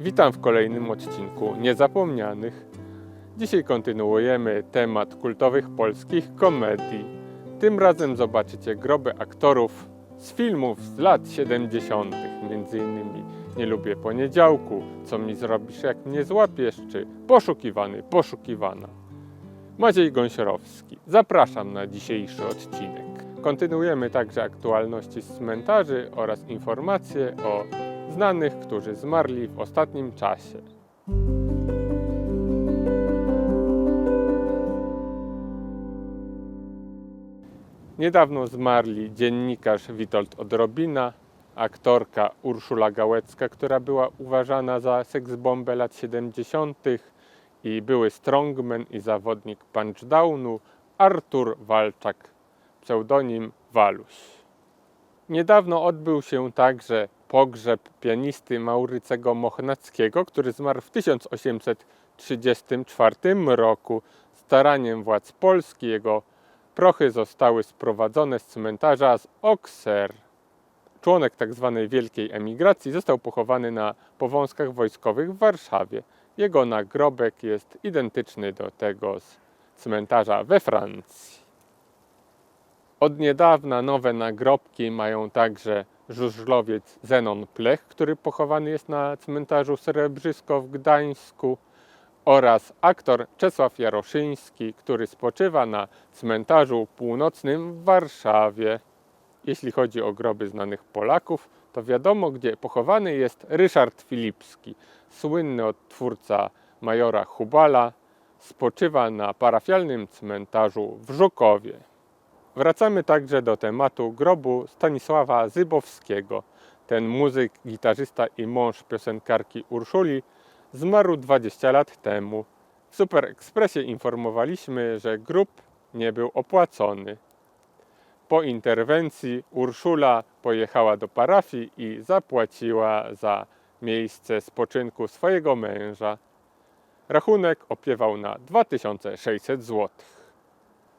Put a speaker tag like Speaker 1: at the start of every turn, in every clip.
Speaker 1: Witam w kolejnym odcinku Niezapomnianych. Dzisiaj kontynuujemy temat kultowych polskich komedii. Tym razem zobaczycie groby aktorów z filmów z lat 70., między innymi Nie lubię poniedziałku, Co mi zrobisz jak mnie złapiesz, czy Poszukiwany, poszukiwana. Maciej Gąsiorowski. Zapraszam na dzisiejszy odcinek. Kontynuujemy także aktualności z cmentarzy oraz informacje o znanych, którzy zmarli w ostatnim czasie. Niedawno zmarli dziennikarz Witold Odrobina, aktorka Urszula Gałecka, która była uważana za seksbombę lat 70. i były strongman i zawodnik punchdownu Artur Walczak, pseudonim Waluś. Niedawno odbył się także pogrzeb pianisty Maurycego Mochnackiego, który zmarł w 1834 roku. Staraniem władz Polski jego prochy zostały sprowadzone z cmentarza z Okser. Członek tzw. wielkiej emigracji został pochowany na powązkach wojskowych w Warszawie. Jego nagrobek jest identyczny do tego z cmentarza we Francji. Od niedawna nowe nagrobki mają także żużlowiec Zenon Plech, który pochowany jest na cmentarzu Srebrzysko w Gdańsku oraz aktor Czesław Jaroszyński, który spoczywa na cmentarzu północnym w Warszawie. Jeśli chodzi o groby znanych Polaków, to wiadomo, gdzie pochowany jest Ryszard Filipski, słynny odtwórca majora Hubala, spoczywa na parafialnym cmentarzu w Żukowie. Wracamy także do tematu grobu Stanisława Zybowskiego. Ten muzyk, gitarzysta i mąż piosenkarki Urszuli zmarł 20 lat temu. W Super Expressie informowaliśmy, że grób nie był opłacony. Po interwencji Urszula pojechała do parafii i zapłaciła za miejsce spoczynku swojego męża. Rachunek opiewał na 2600 złotych.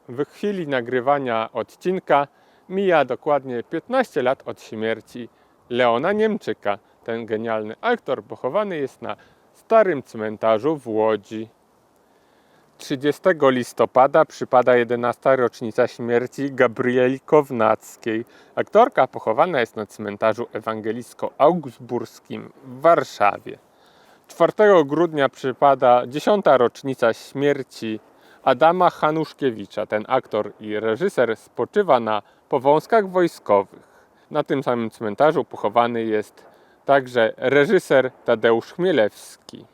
Speaker 1: W chwili nagrywania odcinka mija dokładnie 15 lat od śmierci Leona Niemczyka. Ten genialny aktor pochowany jest na starym cmentarzu w Łodzi. 30 listopada przypada 11. rocznica śmierci Gabrieli Kownackiej. Aktorka pochowana jest na cmentarzu ewangelicko-augsburskim w Warszawie. 4 grudnia przypada 10. rocznica śmierci Adama Hanuszkiewicza. Ten aktor i reżyser spoczywa na powązkach wojskowych. Na tym samym cmentarzu pochowany jest także reżyser Tadeusz Chmielewski.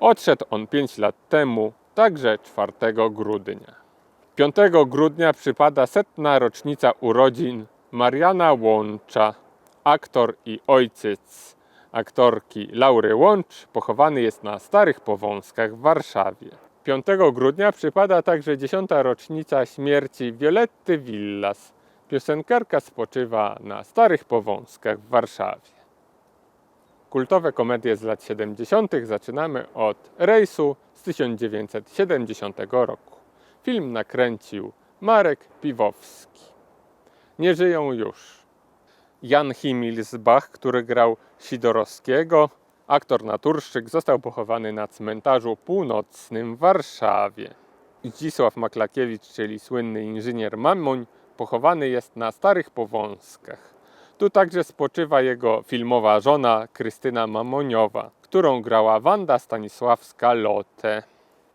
Speaker 1: Odszedł on 5 lat temu, także 4 grudnia. 5 grudnia przypada setna rocznica urodzin Mariana Łącza, aktor i ojciec aktorki Laury Łącz, pochowany jest na Starych Powązkach w Warszawie. 5 grudnia przypada także 10. rocznica śmierci Violetty Villas. Piosenkarka spoczywa na Starych Powązkach w Warszawie. Kultowe komedie z lat 70. zaczynamy od Rejsu z 1970 roku. Film nakręcił Marek Piwowski. Nie żyją już. Jan Himilsbach, który grał Sidorowskiego, aktor naturszczyk, został pochowany na cmentarzu północnym w Warszawie. Zdzisław Maklakiewicz, czyli słynny inżynier Mamoń, pochowany jest na Starych Powązkach. Tu także spoczywa jego filmowa żona Krystyna Mamoniowa, którą grała Wanda Stanisławska-Lotte.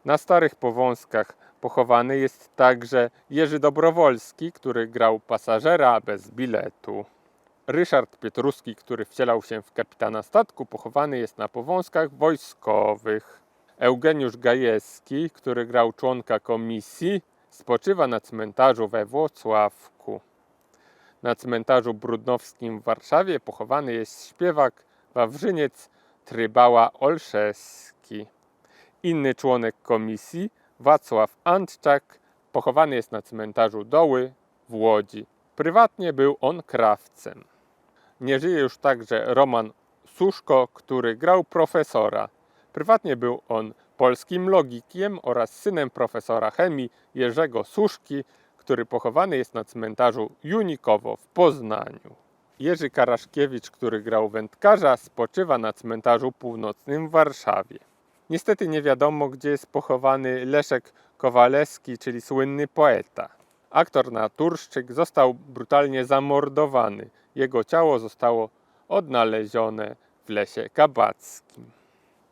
Speaker 1: Na Starych Powązkach pochowany jest także Jerzy Dobrowolski, który grał pasażera bez biletu. Ryszard Pietruski, który wcielał się w kapitana statku, pochowany jest na powązkach wojskowych. Eugeniusz Gajewski, który grał członka komisji, spoczywa na cmentarzu we Włocławku. Na cmentarzu brudnowskim w Warszawie pochowany jest śpiewak Wawrzyniec Trybała Olszewski. Inny członek komisji, Wacław Antczak, pochowany jest na cmentarzu Doły w Łodzi. Prywatnie był on krawcem. Nie żyje już także Roman Suszko, który grał profesora. Prywatnie był on polskim logikiem oraz synem profesora chemii Jerzego Suszki, który pochowany jest na cmentarzu Junikowo w Poznaniu. Jerzy Karaszkiewicz, który grał wędkarza, spoczywa na cmentarzu północnym w Warszawie. Niestety nie wiadomo, gdzie jest pochowany Leszek Kowalewski, czyli słynny poeta. Aktor naturszczyk został brutalnie zamordowany. Jego ciało zostało odnalezione w lesie kabackim.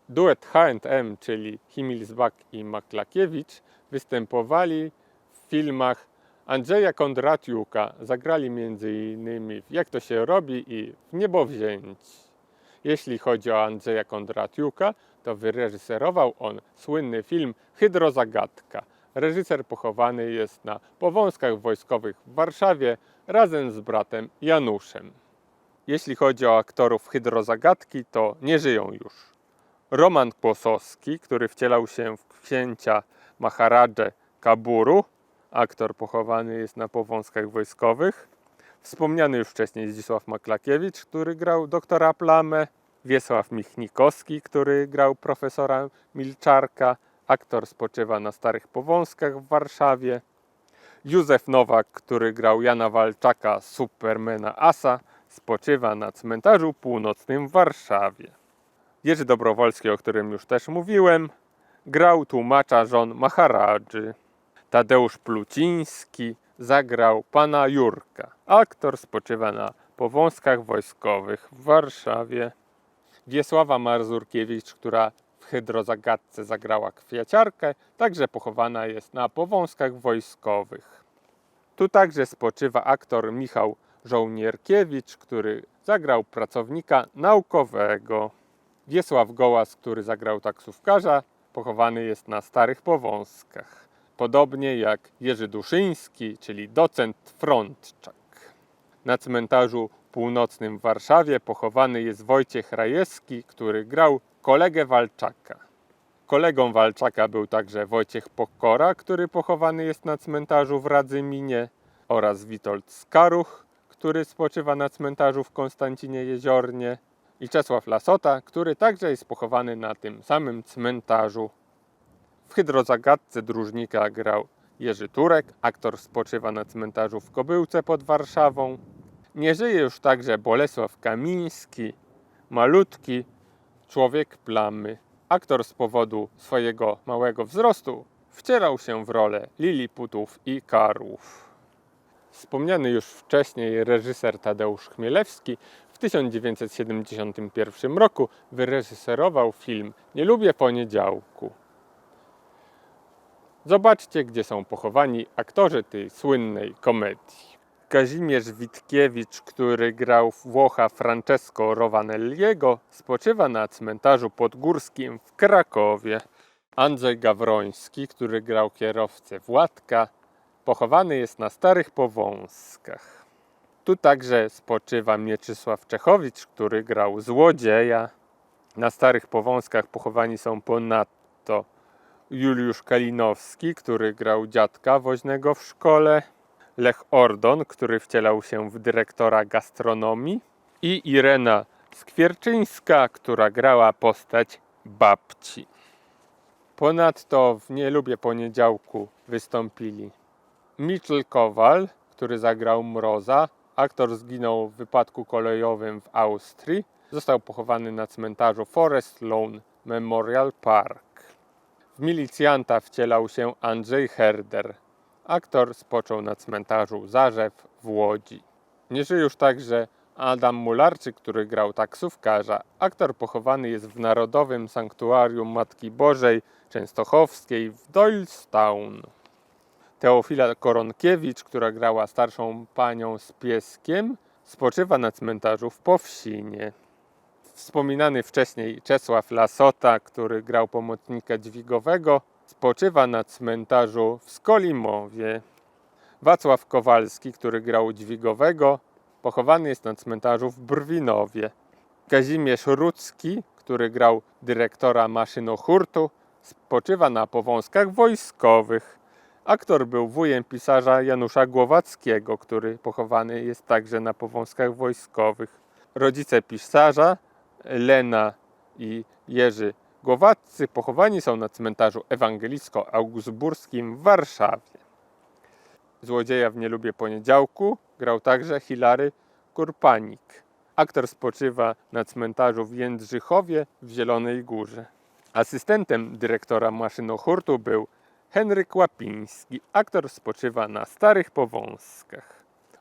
Speaker 1: Duet H&M, czyli Himilsbach i Maklakiewicz, występowali w filmach Andrzeja Kondratiuka. Zagrali m.in. w Jak to się robi i w Niebowzięć. Jeśli chodzi o Andrzeja Kondratiuka, to wyreżyserował on słynny film Hydrozagadka. Reżyser pochowany jest na powązkach wojskowych w Warszawie razem z bratem Januszem. Jeśli chodzi o aktorów Hydrozagadki, to nie żyją już. Roman Kłosowski, który wcielał się w księcia Maharadże Kaburu, aktor pochowany jest na powązkach wojskowych. Wspomniany już wcześniej Zdzisław Maklakiewicz, który grał doktora Plamę. Wiesław Michnikowski, który grał profesora Milczarka. Aktor spoczywa na Starych Powązkach w Warszawie. Józef Nowak, który grał Jana Walczaka, Supermana Asa, spoczywa na cmentarzu północnym w Warszawie. Jerzy Dobrowolski, o którym już też mówiłem, grał tłumacza żon Maharadży. Tadeusz Pluciński zagrał pana Jurka. Aktor spoczywa na powązkach wojskowych w Warszawie. Wiesława Marzurkiewicz, która Hydrozagadce zagrała kwiaciarkę, także pochowana jest na powązkach wojskowych. Tu także spoczywa aktor Michał Żołnierkiewicz, który zagrał pracownika naukowego. Wiesław Gołas, który zagrał taksówkarza, pochowany jest na Starych Powązkach. Podobnie jak Jerzy Duszyński, czyli docent Frontczak. Na cmentarzu północnym w Warszawie pochowany jest Wojciech Rajewski, który grał kolegę Walczaka. Kolegą Walczaka był także Wojciech Pokora, który pochowany jest na cmentarzu w Radzyminie oraz Witold Skaruch, który spoczywa na cmentarzu w Konstancinie Jeziornie i Czesław Lasota, który także jest pochowany na tym samym cmentarzu. W Hydrozagadce dróżnika grał Jerzy Turek, aktor spoczywa na cmentarzu w Kobyłce pod Warszawą. Nie żyje już także Bolesław Kamiński, malutki człowiek plamy. Aktor z powodu swojego małego wzrostu wcierał się w rolę liliputów i karłów. Wspomniany już wcześniej reżyser Tadeusz Chmielewski w 1971 roku wyreżyserował film Nie lubię poniedziałku. Zobaczcie, gdzie są pochowani aktorzy tej słynnej komedii. Kazimierz Witkiewicz, który grał Włocha Francesco Rowanelliego, spoczywa na cmentarzu podgórskim w Krakowie. Andrzej Gawroński, który grał kierowcę Władka, pochowany jest na Starych Powązkach. Tu także spoczywa Mieczysław Czechowicz, który grał złodzieja. Na Starych Powązkach pochowani są ponadto Juliusz Kalinowski, który grał dziadka woźnego w szkole, Lech Ordon, który wcielał się w dyrektora gastronomii i Irena Skwierczyńska, która grała postać babci. Ponadto w Nie lubię poniedziałku wystąpili Mitchell Kowal, który zagrał Mroza. Aktor zginął w wypadku kolejowym w Austrii. Został pochowany na cmentarzu Forest Lawn Memorial Park. W milicjanta wcielał się Andrzej Herder. Aktor spoczął na cmentarzu Zarzew w Łodzi. Nie żyje już także Adam Mularczyk, który grał taksówkarza. Aktor pochowany jest w Narodowym Sanktuarium Matki Bożej Częstochowskiej w Doylestown. Teofila Koronkiewicz, która grała starszą panią z pieskiem, spoczywa na cmentarzu w Powsinie. Wspominany wcześniej Czesław Lasota, który grał pomocnika dźwigowego, spoczywa na cmentarzu w Skolimowie. Wacław Kowalski, który grał dźwigowego, pochowany jest na cmentarzu w Brwinowie. Kazimierz Rudzki, który grał dyrektora maszynohurtu, spoczywa na powązkach wojskowych. Aktor był wujem pisarza Janusza Głowackiego, który pochowany jest także na powązkach wojskowych. Rodzice pisarza, Lena i Jerzy Głowaccy, pochowani są na cmentarzu ewangelicko-augsburskim w Warszawie. Złodzieja w Nie lubię poniedziałku grał także Hilary Kurpanik. Aktor spoczywa na cmentarzu w Jędrzychowie w Zielonej Górze. Asystentem dyrektora maszynohurtu był Henryk Łapiński. Aktor spoczywa na Starych Powązkach.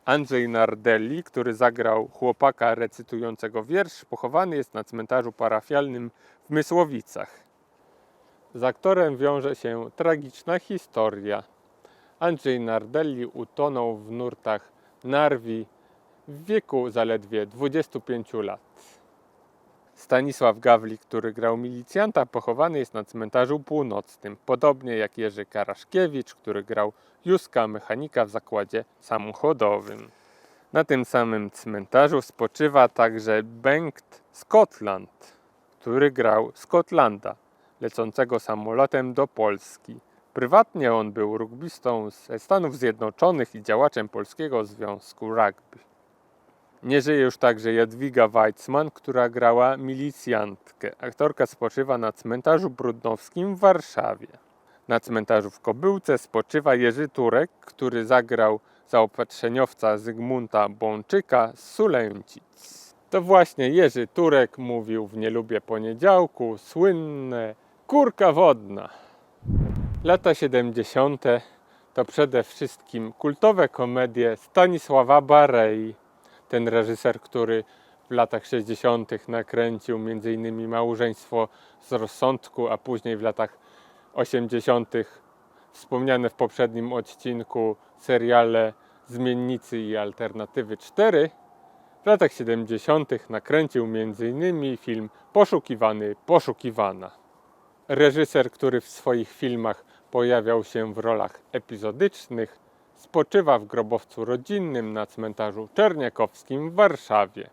Speaker 1: Andrzej Nardelli, który zagrał chłopaka recytującego wiersz, pochowany jest na cmentarzu parafialnym w Mysłowicach. Z aktorem wiąże się tragiczna historia. Andrzej Nardelli utonął w nurtach Narwi w wieku zaledwie 25 lat. Stanisław Gawlik, który grał milicjanta, pochowany jest na cmentarzu północnym, podobnie jak Jerzy Karaszkiewicz, który grał Józka mechanika w zakładzie samochodowym. Na tym samym cmentarzu spoczywa także Bengt Scotland, który grał Scotlanda, lecącego samolotem do Polski. Prywatnie on był rugbystą ze Stanów Zjednoczonych i działaczem Polskiego Związku Rugby. Nie żyje już także Jadwiga Weizmann, która grała milicjantkę. Aktorka spoczywa na cmentarzu brudnowskim w Warszawie. Na cmentarzu w Kobyłce spoczywa Jerzy Turek, który zagrał zaopatrzeniowca Zygmunta Bączyka z Sulęcic. To właśnie Jerzy Turek mówił w Nie lubię poniedziałku słynne kurka wodna. Lata 70. to przede wszystkim kultowe komedie Stanisława Barei. Ten reżyser, który w latach 60. nakręcił m.in. Małżeństwo z rozsądku, a później w latach 80. wspomniane w poprzednim odcinku seriale Zmiennicy i Alternatywy 4. W latach 70. nakręcił m.in. film Poszukiwany, Poszukiwana. Reżyser, który w swoich filmach pojawiał się w rolach epizodycznych, spoczywa w grobowcu rodzinnym na cmentarzu Czerniakowskim w Warszawie.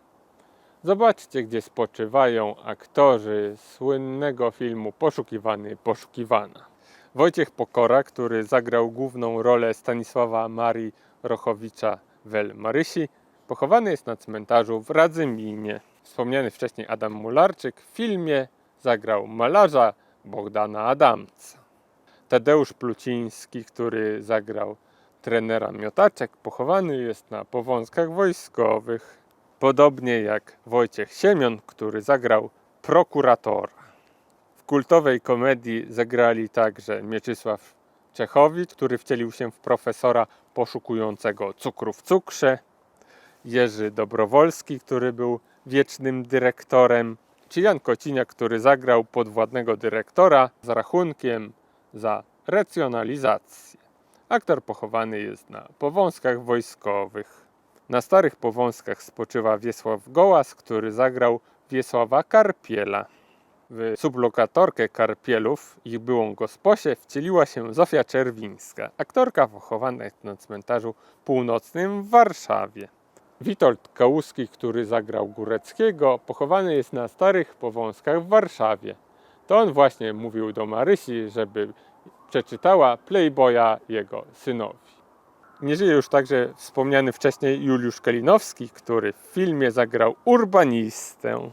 Speaker 1: Zobaczcie, gdzie spoczywają aktorzy słynnego filmu Poszukiwany, Poszukiwana. Wojciech Pokora, który zagrał główną rolę Stanisława Marii Rochowicza wel Marysi, pochowany jest na cmentarzu w Radzyminie. Wspomniany wcześniej Adam Mularczyk w filmie zagrał malarza Bogdana Adamca. Tadeusz Pluciński, który zagrał trenera miotaczek, pochowany jest na powązkach wojskowych. Podobnie jak Wojciech Siemion, który zagrał prokuratora. W kultowej komedii zagrali także Mieczysław Czechowicz, który wcielił się w profesora poszukującego cukru w cukrze, Jerzy Dobrowolski, który był wiecznym dyrektorem, czy Jan Kociniak, który zagrał podwładnego dyrektora z rachunkiem za racjonalizację. Aktor pochowany jest na powązkach wojskowych. Na starych powązkach spoczywa Wiesław Gołas, który zagrał Wiesława Karpiela. W sublokatorkę Karpielów, ich byłą gosposię, wcieliła się Zofia Czerwińska, aktorka pochowana na cmentarzu północnym w Warszawie. Witold Kałuski, który zagrał Góreckiego, pochowany jest na starych powązkach w Warszawie. To on właśnie mówił do Marysi, żeby przeczytała Playboya jego synowi. Nie żyje już także wspomniany wcześniej Juliusz Kalinowski, który w filmie zagrał urbanistę.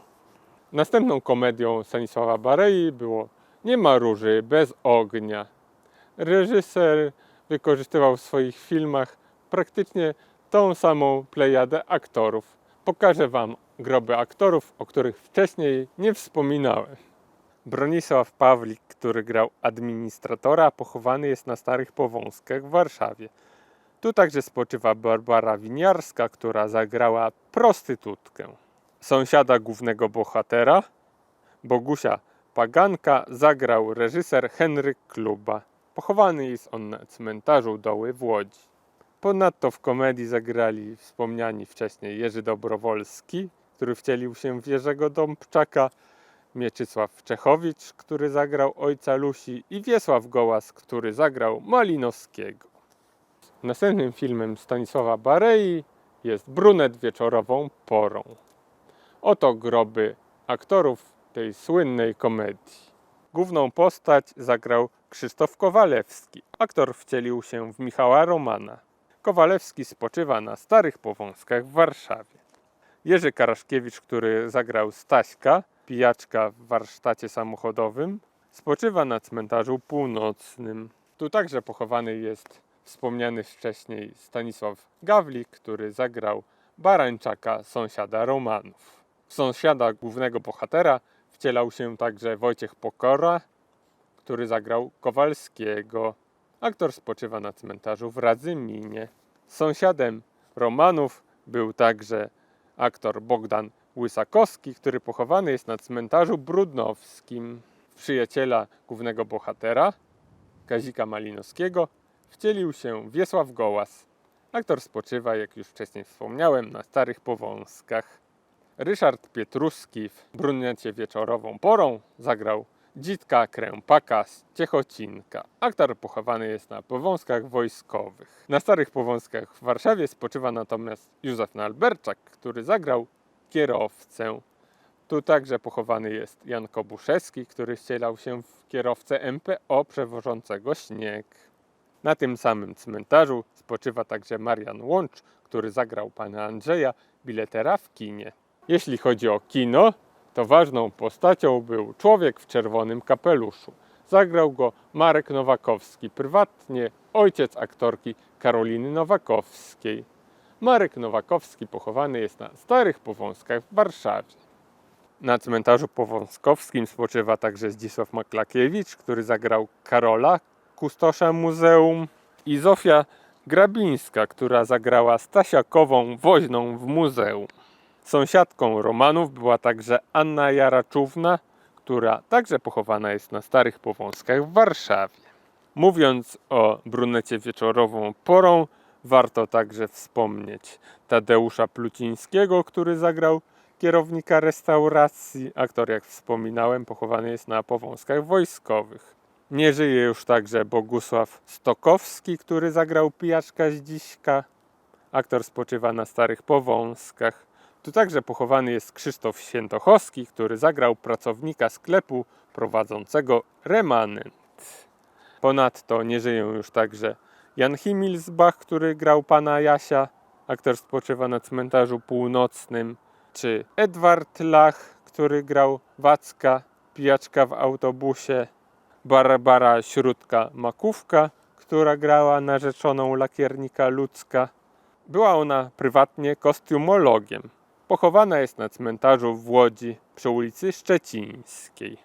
Speaker 1: Następną komedią Stanisława Barei było Nie ma róży bez ognia. Reżyser wykorzystywał w swoich filmach praktycznie tą samą plejadę aktorów. Pokażę Wam groby aktorów, o których wcześniej nie wspominałem. Bronisław Pawlik, który grał administratora, pochowany jest na Starych Powązkach w Warszawie. Tu także spoczywa Barbara Winiarska, która zagrała prostytutkę. Sąsiada głównego bohatera, Bogusia Paganka, zagrał reżyser Henryk Kluba. Pochowany jest on na cmentarzu Doły w Łodzi. Ponadto w komedii zagrali wspomniani wcześniej Jerzy Dobrowolski, który wcielił się w Jerzego Dąbczaka, Mieczysław Czechowicz, który zagrał ojca Lusi i Wiesław Gołas, który zagrał Malinowskiego. Następnym filmem Stanisława Barei jest Brunet wieczorową porą. Oto groby aktorów tej słynnej komedii. Główną postać zagrał Krzysztof Kowalewski. Aktor wcielił się w Michała Romana. Kowalewski spoczywa na Starych Powązkach w Warszawie. Jerzy Karaszkiewicz, który zagrał Staśka, pijaczka w warsztacie samochodowym, spoczywa na cmentarzu północnym. Tu także pochowany jest wspomniany wcześniej Stanisław Gawlik, który zagrał Barańczaka, sąsiada Romanów. W sąsiada głównego bohatera wcielał się także Wojciech Pokora, który zagrał Kowalskiego. Aktor spoczywa na cmentarzu w Radzyminie. Sąsiadem Romanów był także aktor Bogdan Łysakowski, który pochowany jest na cmentarzu brudnowskim. Przyjaciela głównego bohatera, Kazika Malinowskiego, wcielił się Wiesław Gołas. Aktor spoczywa, jak już wcześniej wspomniałem, na Starych Powązkach. Ryszard Pietruski w Brunecie Wieczorową Porą zagrał Dzitka Krępaka z Ciechocinka. Aktor pochowany jest na Powązkach Wojskowych. Na Starych Powązkach w Warszawie spoczywa natomiast Józef Nalberczak, który zagrał kierowcę. Tu także pochowany jest Jan Kobuszewski, który wcielał się w kierowcę MPO przewożącego śnieg. Na tym samym cmentarzu spoczywa także Marian Łącz, który zagrał pana Andrzeja, biletera w kinie. Jeśli chodzi o kino, to ważną postacią był człowiek w czerwonym kapeluszu. Zagrał go Marek Nowakowski, prywatnie ojciec aktorki Karoliny Nowakowskiej. Marek Nowakowski pochowany jest na Starych Powązkach w Warszawie. Na cmentarzu powązkowskim spoczywa także Zdzisław Maklakiewicz, który zagrał Karola, kustosza muzeum i Zofia Grabińska, która zagrała Stasiakową woźną w muzeum. Sąsiadką Romanów była także Anna Jaraczówna, która także pochowana jest na Starych Powązkach w Warszawie. Mówiąc o brunecie wieczorową porą, warto także wspomnieć Tadeusza Plucińskiego, który zagrał kierownika restauracji. Aktor, jak wspominałem, pochowany jest na Powązkach Wojskowych. Nie żyje już także Bogusław Stokowski, który zagrał pijaczka z dziśka. Aktor spoczywa na Starych Powązkach. Tu także pochowany jest Krzysztof Świętochowski, który zagrał pracownika sklepu prowadzącego remanent. Ponadto nie żyją już także Jan Himmelsbach, który grał pana Jasia. Aktor spoczywa na cmentarzu północnym. Czy Edward Lach, który grał Wacka, pijaczka w autobusie. Barbara Śródka-Makówka, która grała narzeczoną lakiernika ludzka. Była ona prywatnie kostiumologiem. Pochowana jest na cmentarzu w Łodzi przy ulicy Szczecińskiej.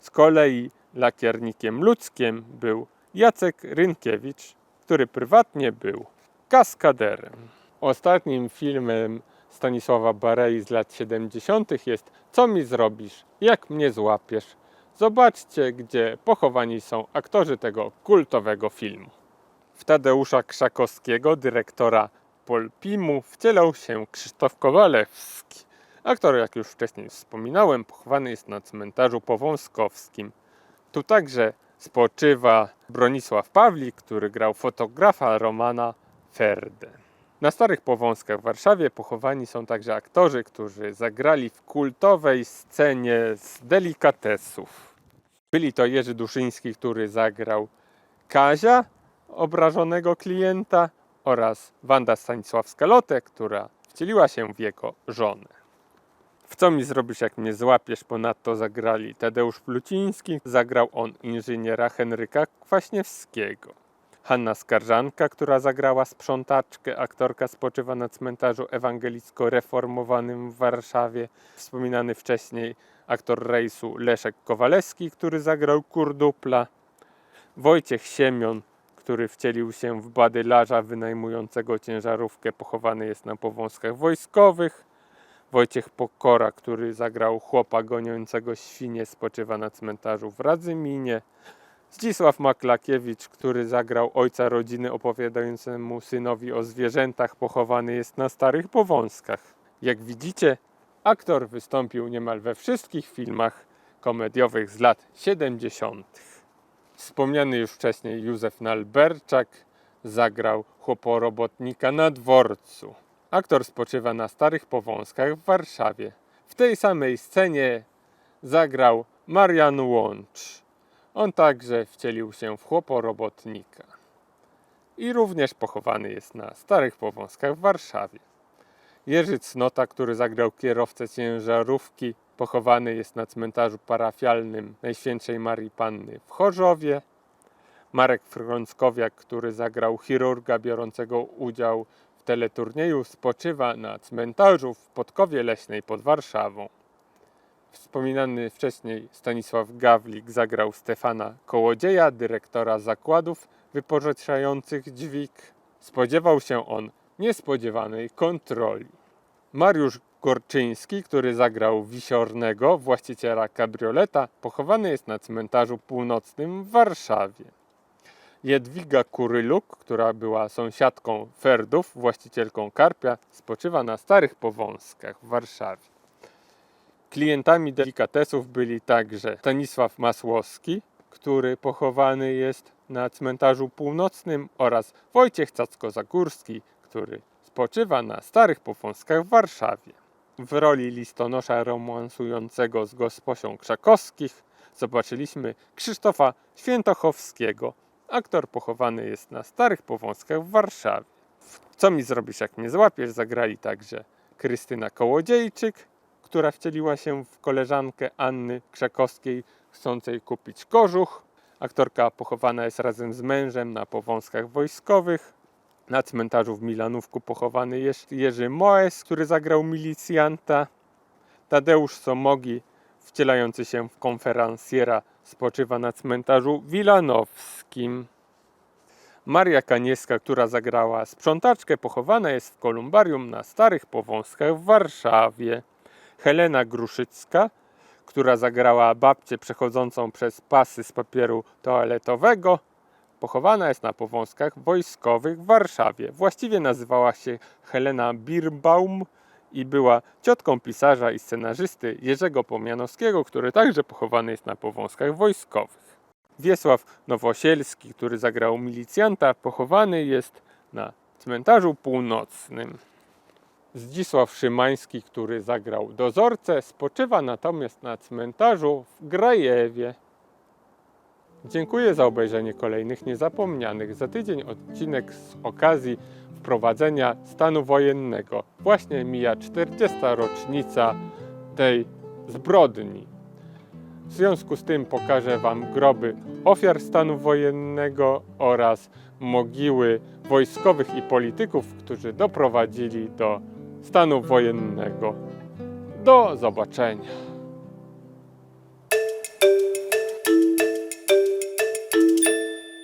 Speaker 1: Z kolei lakiernikiem ludzkiem był Jacek Rynkiewicz, który prywatnie był kaskaderem. Ostatnim filmem Stanisława Barei z lat 70. jest Co mi zrobisz, jak mnie złapiesz? Zobaczcie, gdzie pochowani są aktorzy tego kultowego filmu. W Tadeusza Krzakowskiego, dyrektora Polpimu, wcielał się Krzysztof Kowalewski. Aktor, jak już wcześniej wspominałem, pochowany jest na cmentarzu powązkowskim. Tu także spoczywa Bronisław Pawlik, który grał fotografa Romana Ferdę. Na Starych Powązkach w Warszawie pochowani są także aktorzy, którzy zagrali w kultowej scenie z delikatesów. Byli to Jerzy Duszyński, który zagrał Kazia, obrażonego klienta, oraz Wanda Stanisławska-Lotte, która wcieliła się w jego żonę. W co mi zrobisz, jak mnie złapiesz? Ponadto zagrali Tadeusz Pluciński, zagrał on inżyniera Henryka Kwaśniewskiego. Hanna Skarżanka, która zagrała sprzątaczkę, aktorka spoczywa na cmentarzu ewangelicko-reformowanym w Warszawie. Wspominany wcześniej aktor rejsu Leszek Kowalewski, który zagrał Kurdupla. Wojciech Siemion, który wcielił się w badylarza wynajmującego ciężarówkę, pochowany jest na powązkach wojskowych. Wojciech Pokora, który zagrał chłopa goniącego świnie, spoczywa na cmentarzu w Radzyminie. Zdzisław Maklakiewicz, który zagrał ojca rodziny opowiadającemu synowi o zwierzętach, pochowany jest na Starych Powązkach. Jak widzicie, aktor wystąpił niemal we wszystkich filmach komediowych z lat 70. Wspomniany już wcześniej Józef Nalberczak zagrał chłoporobotnika na dworcu. Aktor spoczywa na Starych Powązkach w Warszawie. W tej samej scenie zagrał Marian Łącz. On także wcielił się w chłoporobotnika. I również pochowany jest na Starych Powązkach w Warszawie. Jerzy Cnota, który zagrał kierowcę ciężarówki, pochowany jest na cmentarzu parafialnym Najświętszej Marii Panny w Chorzowie. Marek Frąckowiak, który zagrał chirurga biorącego udział teleturnieju spoczywa na cmentarzu w Podkowie Leśnej pod Warszawą. Wspominany wcześniej Stanisław Gawlik zagrał Stefana Kołodzieja, dyrektora zakładów wypożyczających dźwig. Spodziewał się on niespodziewanej kontroli. Mariusz Gorczyński, który zagrał Wisiornego, właściciela kabrioleta, pochowany jest na cmentarzu północnym w Warszawie. Jedwiga Kuryluk, która była sąsiadką Ferdów, właścicielką Karpia, spoczywa na Starych Powązkach w Warszawie. Klientami delikatesów byli także Stanisław Masłowski, który pochowany jest na cmentarzu północnym oraz Wojciech Cacko-Zagórski, który spoczywa na Starych Powązkach w Warszawie. W roli listonosza romansującego z gosposią Krzakowskich zobaczyliśmy Krzysztofa Świętochowskiego. Aktor pochowany jest na Starych Powązkach w Warszawie. Co mi zrobisz, jak mnie złapiesz? Zagrali także Krystyna Kołodziejczyk, która wcieliła się w koleżankę Anny Krzakowskiej, chcącej kupić kożuch. Aktorka pochowana jest razem z mężem na powązkach wojskowych. Na cmentarzu w Milanówku pochowany jest Jerzy Moes, który zagrał milicjanta. Tadeusz Somogi, wcielający się w konferencjera, spoczywa na cmentarzu wilanowskim. Maria Kaniewska, która zagrała sprzątaczkę, pochowana jest w kolumbarium na Starych Powązkach w Warszawie. Helena Gruszycka, która zagrała babcię przechodzącą przez pasy z papieru toaletowego, pochowana jest na Powązkach Wojskowych w Warszawie. Właściwie nazywała się Helena Birbaum i była ciotką pisarza i scenarzysty Jerzego Pomianowskiego, który także pochowany jest na Powązkach Wojskowych. Wiesław Nowosielski, który zagrał milicjanta, pochowany jest na cmentarzu północnym. Zdzisław Szymański, który zagrał dozorcę, spoczywa natomiast na cmentarzu w Grajewie. Dziękuję za obejrzenie kolejnych niezapomnianych. Za tydzień odcinek z okazji wprowadzenia stanu wojennego. Właśnie mija 40. rocznica tej zbrodni. W związku z tym pokażę Wam groby ofiar stanu wojennego oraz mogiły wojskowych i polityków, którzy doprowadzili do stanu wojennego. Do zobaczenia.